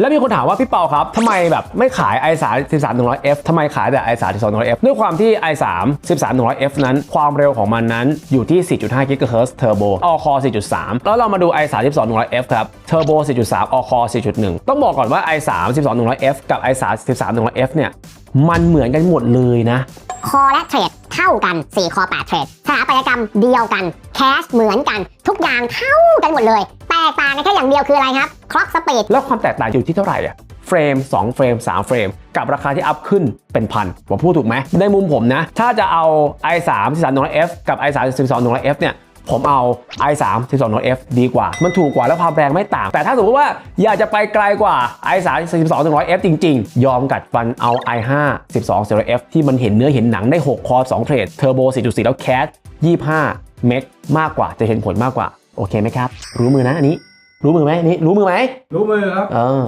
แล้วมีคนถามว่าพี่เปาครับทำไมแบบไม่ขาย i3 13100F ทำไมขายแต่ i3 13100F ด้วยความที่ i3 13100F นั้น ความเร็วของมันนั้นอยู่ที่ 4.5 GHz Turbo All Core 4.3 แล้วเรามาดู i3 12100F ครับ Turbo 4.3 All Core 4.1 ต้องบอกก่อนว่า i3 12100F กับ i3 13100F เนี่ย มันเหมือนกันหมดเลยนะ คอและเทรดเท่ากัน 4 คอ 8 เทรดสถาปัตยกรรมเดียวกัน แคชเหมือนกัน ทุกอย่างเท่ากันหมดเลย กต่างกันแค่อย่างเดียวคืออะไรครับคล็อกสปีดแล้วความแตกต่างอยู่ที่เท่าไหร่อะเฟรม 2 เฟรม 3 เฟรม กับราคาที่อัพขึ้นเป็นพันผมพูดถูกไหม ในมุมผมนะ ถ้าจะเอา i3 1300F กับ i3 12100F เนี่ยผมเอา i3 12100F ดีกว่า มันถูกกว่าแล้วความแรงไม่ต่าง แต่ถ้าสมมติว่าอยากจะไปไกลกว่า i3 12100F จริง ๆ ยอมกัดฟันเอา i5 120F ที่มันเห็นเนื้อเห็นหนังได้ 6 คอร์2เทรดเทอร์โบ 4.4 แล้วแคส25 เมกมากกว่าจะเห็นผลมากกว่า โอเคไหมครับ รู้มือนะอันนี้ รู้มือไหมอันนี้ รู้มือไหมรู้มือครับ เออ